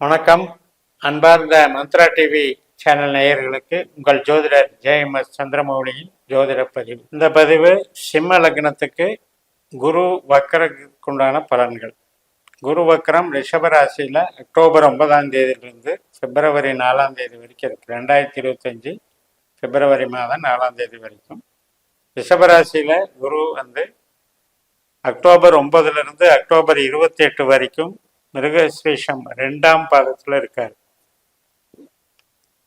வணக்கம். அன்பார்ந்த Mantra TV channel நேயர்களுக்கு உங்கள் ஜோதிடர் ஜெயஎம்எஸ் சந்திரமௌலியின் ஜோதிட பதிவு. இந்த பதிவு சிம்ம லக்னத்துக்கு குரு வக்கரக்குண்டான பலன்கள். குரு வக்கரம் ரிஷபராசியில் அக்டோபர் ஒன்பதாம் தேதியிலிருந்து பிப்ரவரி நாலாம் தேதி வரைக்கும் இருக்கு. ரெண்டாயிரத்தி இருபத்தஞ்சி பிப்ரவரி மாதம் நாலாம் தேதி வரைக்கும். ரிஷபராசியில் குரு வந்து அக்டோபர் ஒன்பதுலேருந்து அக்டோபர் இருபத்தி எட்டு வரைக்கும் மிருகசேஷம் ரெண்டாம் பாதத்தில் இருக்கார்.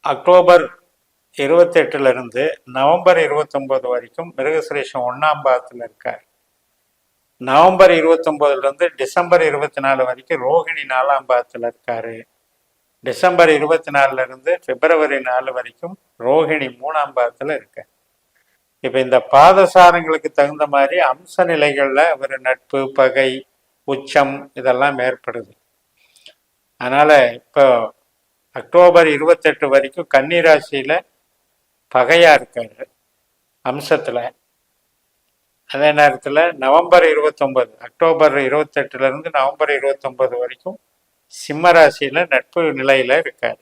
அக்டோபர் இருபத்தெட்டுல இருந்து நவம்பர் இருபத்தொம்போது வரைக்கும் மிருகசுரேஷம் ஒன்றாம் பாதத்தில் இருக்கார். நவம்பர் இருபத்தொம்போதுலேருந்து டிசம்பர் இருபத்தி நாலு வரைக்கும் ரோகிணி நாலாம் பாதத்தில் இருக்காரு. டிசம்பர் இருபத்தி நாலுல இருந்து பிப்ரவரி நாலு வரைக்கும் ரோகிணி மூணாம் பாதத்தில் இருக்கார். இப்போ இந்த பாதசாரங்களுக்கு தகுந்த மாதிரி அம்ச நிலைகளில் அவர் நட்பு பகை உச்சம் இதெல்லாம் ஏற்படுது. அதனால் இப்போ அக்டோபர் இருபத்தெட்டு வரைக்கும் கன்னிராசியில் பகையாக இருக்காரு அம்சத்தில். அதே நேரத்தில் நவம்பர் இருபத்தொம்பது அக்டோபர் இருபத்தெட்டுலேருந்து நவம்பர் இருபத்தொம்பது வரைக்கும் சிம்ம ராசியில் நட்பு நிலையில் இருக்கார்.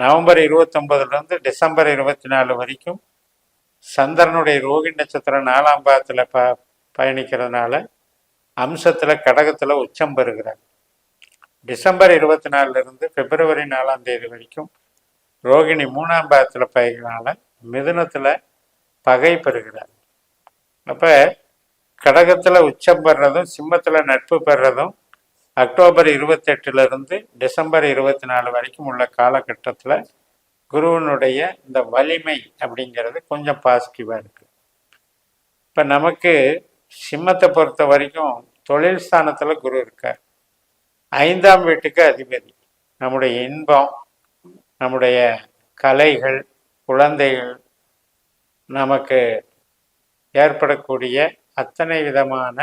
நவம்பர் இருபத்தொம்பதுலேருந்து டிசம்பர் இருபத்தி நாலு வரைக்கும் சந்திரனுடைய ரோகி நட்சத்திரம் நாலாம் பாதத்தில் ப பயணிக்கிறதுனால அம்சத்தில் கடகத்தில் உச்சம் பெறுகிறார். டிசம்பர் இருபத்தி நாலுலேருந்து பிப்ரவரி நாலாம் தேதி வரைக்கும் ரோகிணி மூணாம் பாதத்தில் பயிர்னால மிதுனத்தில் பகை பெறுகிறார் அப்போ கடகத்தில் உச்சம் பெறுறதும் சிம்மத்தில் நட்பு பெறுறதும் அக்டோபர் இருபத்தெட்டுலேருந்து டிசம்பர் இருபத்தி நாலு வரைக்கும் உள்ள காலகட்டத்தில் குருவனுடைய இந்த வலிமை அப்படிங்கிறது கொஞ்சம் பாசிட்டிவாக இருக்குது இப்போ நமக்கு சிம்மத்தை பொறுத்த வரைக்கும் தொழில் ஸ்தானத்தில் குரு இருக்கார். ஐந்தாம் வீட்டுக்கு அதிபதி. நம்முடைய இன்பம் நம்முடைய கலைகள் குழந்தைகள் நமக்கு ஏற்படக்கூடிய அத்தனை விதமான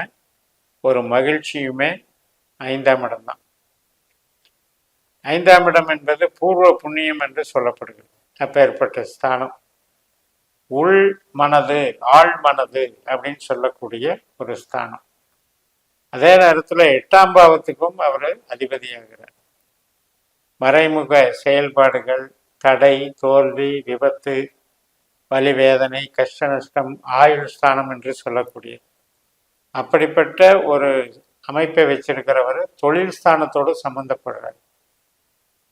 ஒரு மகிழ்ச்சியுமே ஐந்தாம் இடம்தான் ஐந்தாம் இடம் என்பது பூர்வ புண்ணியம் என்று சொல்லப்படுகிறது. அப்பேற்பட்ட ஸ்தானம். உள் மனது ஆள் மனது அப்படின்னு சொல்லக்கூடிய ஒரு ஸ்தானம். அதே நேரத்தில் எட்டாம் பாவத்துக்கும் அவர் அதிபதியாகிறார். மறைமுக செயல்பாடுகள் தடை தோல்வி விபத்து வலிவேதனை கஷ்ட நஷ்டம் ஆயுள் ஸ்தானம் என்று சொல்லக்கூடிய அப்படிப்பட்ட ஒரு அமைப்பை வச்சிருக்கிறவர் தொழில் ஸ்தானத்தோடு சம்பந்தப்படுறார்.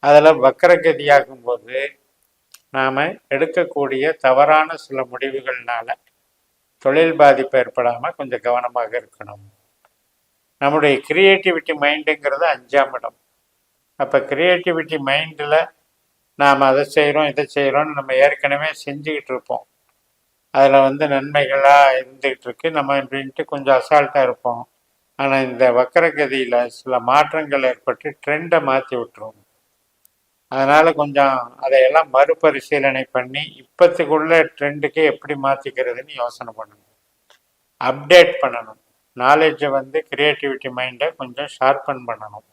அதில் வக்கரகதியாகும் போது நாம் எடுக்கக்கூடிய தவறான சில முடிவுகள்னால தொழில் பாதிப்பு ஏற்படாமல் கொஞ்சம் கவனமாக இருக்கணும். நம்முடைய கிரியேட்டிவிட்டி மைண்டுங்கிறது அஞ்சாம் இடம். அப்போ கிரியேட்டிவிட்டி மைண்டில் நாம் அதை செய்கிறோம் இதை செய்கிறோம்னு நம்ம ஏற்கனவே செஞ்சுக்கிட்டு இருப்போம். அதில் வந்து நன்மைகளாக இருந்துக்கிட்டு இருக்கு. நம்ம அப்படின்ட்டு கொஞ்சம் அசால்ட்டாக இருப்போம். ஆனால் இந்த வக்கரகதியில் சில மாற்றங்கள் ஏற்பட்டு ட்ரெண்டை மாற்றி விட்டுருவோம். அதனால் கொஞ்சம் அதையெல்லாம் மறுபரிசீலனை பண்ணி இப்பத்துக்குள்ள ட்ரெண்டுக்கு எப்படி மாற்றிக்கிறதுன்னு யோசனை பண்ணணும். அப்டேட் பண்ணணும். நாலேஜை வந்து கிரியேட்டிவிட்டி மைண்டை கொஞ்சம் ஷார்பன் பண்ணணும்.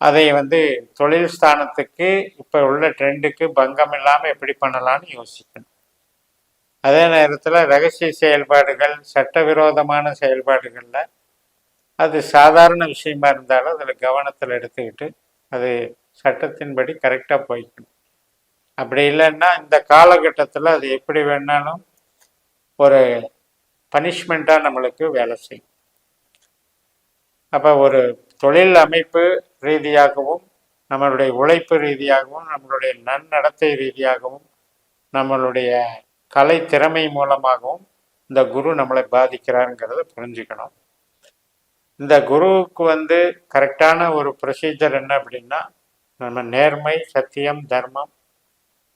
அதை வந்து தொழில் ஸ்தானத்துக்கு இப்போ உள்ள ட்ரெண்டுக்கு பங்கம் இல்லாமல் எப்படி பண்ணலான்னு யோசிக்கணும். அதே நேரத்தில் ரகசிய செயல்பாடுகள் சட்டவிரோதமான செயல்பாடுகளில் அது சாதாரண விஷயமா இருந்தாலும் அதில் கவனத்தில் எடுத்துக்கிட்டு அது சட்டத்தின்படி கரெக்டாக போய்க்கணும். அப்படி இல்லைன்னா இந்த காலகட்டத்தில் அது எப்படி வேணாலும் ஒரு பனிஷ்மெண்ட்டாக நம்மளுக்கு வேலை செய்யும். அப்போ ஒரு தொழில் அமைப்பு ரீதியாகவும் நம்மளுடைய உழைப்பு ரீதியாகவும் நம்மளுடைய நன்னடத்தை ரீதியாகவும் நம்மளுடைய கலை திறமை மூலமாகவும் இந்த குரு நம்மளை பாதிக்கிறாருங்கிறத புரிஞ்சுக்கணும். இந்த குருவுக்கு வந்து கரெக்டான ஒரு ப்ரொசீஜர் என்ன அப்படின்னா நம்ம நேர்மை சத்தியம் தர்மம்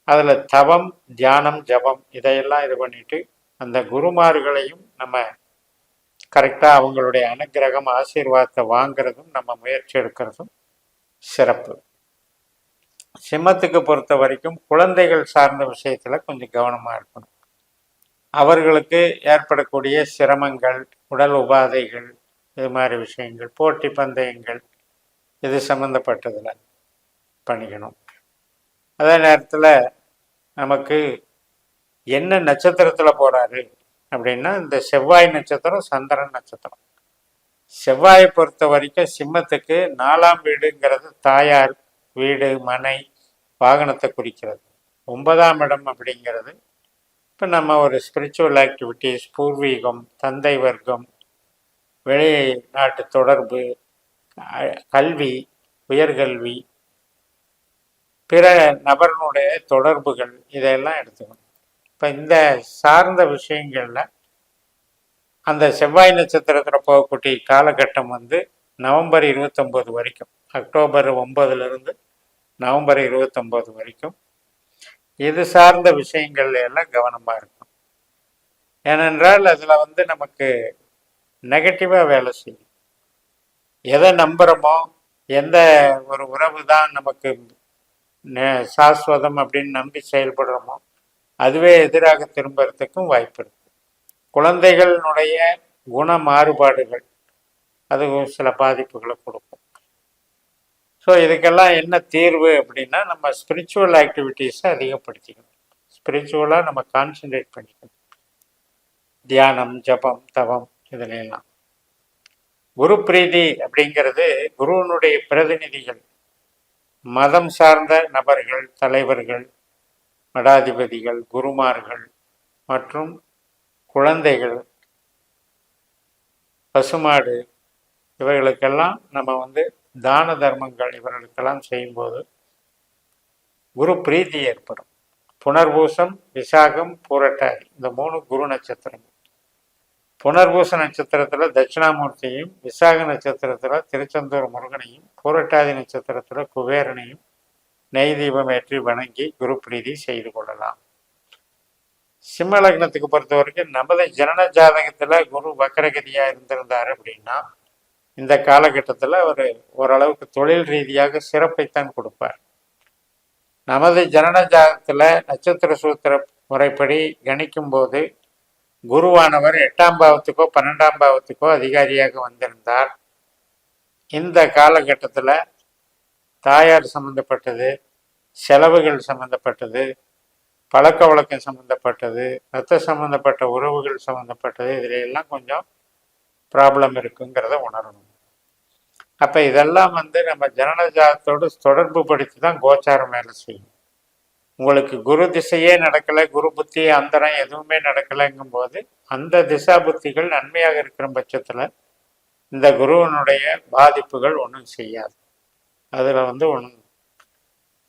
அதில் தவம் தியானம் ஜபம் இதையெல்லாம் இது பண்ணிட்டு அந்த குருமார்களையும் நம்ம கரெக்டாக அவங்களுடைய அனுகிரகம் ஆசீர்வாதத்தை வாங்குறதும் நம்ம முயற்சி எடுக்கிறதும் சிறப்பு. சிம்மத்துக்கு பொறுத்த வரைக்கும் குழந்தைகள் சார்ந்த விஷயத்தில் கொஞ்சம் கவனமாக இருக்கணும். அவர்களுக்கு ஏற்படக்கூடிய சிரமங்கள் உடல் உபாதைகள் இது மாதிரி விஷயங்கள் போட்டி பந்தயங்கள் இது சம்மந்தப்பட்டதில் பண்ணிக்கணும். அதே நேரத்தில் நமக்கு என்ன நட்சத்திரத்தில் போகிறாரு அப்படின்னா இந்த செவ்வாய் நட்சத்திரம் சந்திரன் நட்சத்திரம். செவ்வாயை பொறுத்த வரைக்கும் சிம்மத்துக்கு நாலாம் வீடுங்கிறது தாயார் வீடு மனை வாகனத்தை குறிக்கிறது. ஒன்பதாம் இடம் அப்படிங்கிறது இப்போ நம்ம ஒரு ஸ்பிரிச்சுவல் ஆக்டிவிட்டீஸ் பூர்வீகம் தந்தை வர்க்கம் வெளிநாட்டு தொடர்பு கல்வி உயர்கல்வி பிற நபர்களுடைய தொடர்புகள் இதையெல்லாம் எடுத்துக்கணும். இப்போ இந்த சார்ந்த விஷயங்களில் அந்த செவ்வாய் நட்சத்திரத்தில் போகக்கூடிய காலகட்டம் வந்து நவம்பர் இருபத்தொம்போது வரைக்கும் அக்டோபர் ஒன்பதுலேருந்து நவம்பர் இருபத்தொம்போது வரைக்கும் இது சார்ந்த விஷயங்கள்ல எல்லாம் கவனமாக இருக்கும் ஏனென்றால் அதில் வந்து நமக்கு நெகட்டிவாக வேலை செய்யும். எதை நம்புகிறோமோ எந்த ஒரு உறவு தான் நமக்கு சாஸ்வதம் அப்படின்னு நம்பி செயல்படுறோமோ அதுவே எதிராக திரும்புறதுக்கும் வாய்ப்பு இருக்கு. குழந்தைகளினுடைய குண மாறுபாடுகள் அது சில பாதிப்புகளை கொடுக்கும். ஸோ இதுக்கெல்லாம் என்ன தீர்வு அப்படின்னா நம்ம ஸ்பிரிச்சுவல் ஆக்டிவிட்டீஸை அதிகப்படுத்திக்கணும். ஸ்பிரிச்சுவலாக நம்ம கான்சென்ட்ரேட் பண்ணிக்கணும். தியானம் ஜபம் தவம் இதிலெல்லாம் குரு பிரீதி அப்படிங்கிறது குருவனுடைய பிரதிநிதிகள் மதம் சார்ந்த நபர்கள் தலைவர்கள் மடாதிபதிகள் குருமார்கள் மற்றும் குழந்தைகள் பசுமாடு இவைகளுக்கெல்லாம் நம்ம வந்து தான தர்மங்கள் இவர்களுக்கெல்லாம் செய்யும்போது குரு பிரீதி ஏற்படும். புனர்பூசம் விசாகம் பூரட்டாதி இந்த மூணு குரு நட்சத்திரங்கள். புனர்பூச நட்சத்திரத்தில் தட்சிணாமூர்த்தியையும் விசாக நட்சத்திரத்தில் திருச்செந்தூர் முருகனையும் பூரட்டாதி நட்சத்திரத்தில் குபேரனையும் நெய் தீபம் ஏற்றி வணங்கி குரு பிரீதி செய்து கொள்ளலாம். சிம்ம லக்னத்துக்கு பொறுத்த வரைக்கும் நமது ஜனன ஜாதகத்தில் குரு வக்கரகதியாக இருந்திருந்தார் அப்படின்னா இந்த காலகட்டத்தில் அவர் ஓரளவுக்கு தொழில் ரீதியாக சிறப்பைத்தான் கொடுப்பார். நமது ஜனன ஜாதகத்தில் நட்சத்திர சூத்திர முறைப்படி கணிக்கும் போது குருவானவர் எட்டாம் பாவத்துக்கோ பன்னெண்டாம் பாவத்துக்கோ அதிகாரியாக வந்திருந்தார். இந்த காலகட்டத்தில் தாயார் சம்பந்தப்பட்டது செலவுகள் சம்பந்தப்பட்டது பழக்க வழக்கம் சம்பந்தப்பட்டது ரத்த சம்பந்தப்பட்ட உறவுகள் சம்பந்தப்பட்டது இதில் எல்லாம் கொஞ்சம் ப்ராப்ளம் இருக்குங்கிறத உணரணும். அப்போ இதெல்லாம் வந்து நம்ம ஜனன ஜாதத்தோடு தொடர்பு படுத்தி தான் கோச்சாரம் வேலை செய்யும். உங்களுக்கு குரு திசையே நடக்கலை குரு புத்தி அந்தரம் எதுவுமே நடக்கலைங்கும் போது அந்த திசா புத்திகள் நன்மையாக இருக்கிற பட்சத்தில் இந்த குருவனுடைய பாதிப்புகள் ஒன்றும் செய்யாது. அதில் வந்து ஒன்றும்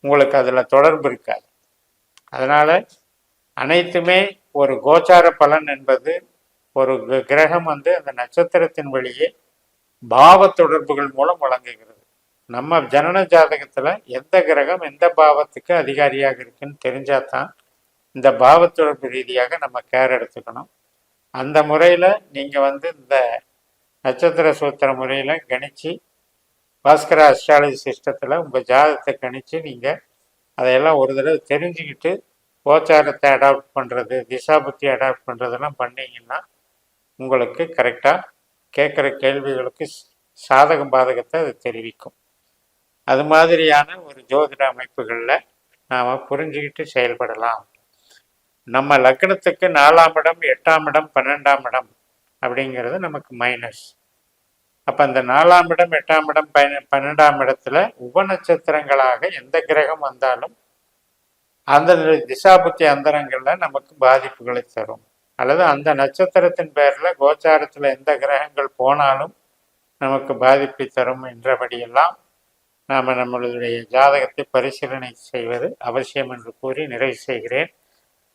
உங்களுக்கு அதில் தொடர்பு இருக்காது. அதனால் அனைத்துமே ஒரு கோச்சார பலன் என்பது ஒரு கிரகம் வந்து அந்த நட்சத்திரத்தின் வழியே பாவ தொடர்புகள் மூலம் வழங்குகிறது. நம்ம ஜனன ஜாதகத்துல எந்த கிரகம் எந்த பாவத்துக்கு அதிகாரியாக இருக்குன்னு தெரிஞ்சாதான் இந்த பாவத்தொடர்பு ரீதியாக நம்ம கேர் எடுத்துக்கணும். அந்த முறையில் நீங்கள் வந்து இந்த நட்சத்திர சூத்திர முறையில் கணிச்சு பாஸ்கர அஸ்ட்ராலஜி சிஸ்டத்தில் உங்கள் ஜாதகத்தை கணித்து நீங்கள் அதையெல்லாம் ஒரு தடவை தெரிஞ்சுக்கிட்டு கோச்சாரத்தை அடாப்ட் பண்ணுறது திசாபுத்தி அடாப்ட் பண்ணுறதெல்லாம் பண்ணிங்கன்னா உங்களுக்கு கரெக்டாக கேட்குற கேள்விகளுக்கு சாதகம் பாதகத்தை அது தெரிவிக்கும். அது மாதிரியான ஒரு ஜோதிட அமைப்புகளில் நாம் புரிஞ்சுக்கிட்டு செயல்படலாம். நம்ம லக்னத்துக்கு நாலாம் இடம் எட்டாம் இடம் பன்னெண்டாம் இடம் அப்படிங்கிறது நமக்கு மைனஸ் அப்போ அந்த நாலாம் இடம் எட்டாம் இடம் பன்னெண்டாம் இடத்துல உபநட்சத்திரங்களாக எந்த கிரகம் வந்தாலும் அந்த திசாபுத்தி அந்தரங்களில் நமக்கு பாதிப்புகளை தரும். அல்லது அந்த நட்சத்திரத்தின் பேரில் கோச்சாரத்தில் எந்த கிரகங்கள் போனாலும் நமக்கு பாதிப்பை தரும் என்றபடியெல்லாம் நாம் நம்மளுடைய ஜாதகத்தை பரிசீலனை செய்வது அவசியம் என்று கூறி நிறைவு செய்கிறேன்.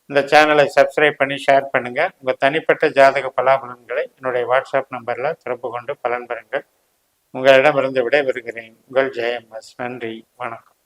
இந்த சேனலை சப்ஸ்கிரைப் பண்ணி ஷேர் பண்ணுங்கள் உங்கள் தனிப்பட்ட ஜாதக பலாபலன்களை என்னுடைய வாட்ஸ்அப் நம்பரில் தொடர்பு கொண்டு பலன் பெறுங்கள். உங்களிடமிருந்து விடைபெறுகிறேன். உங்கள் ஜெயம் எஸ் நன்றி. வணக்கம்.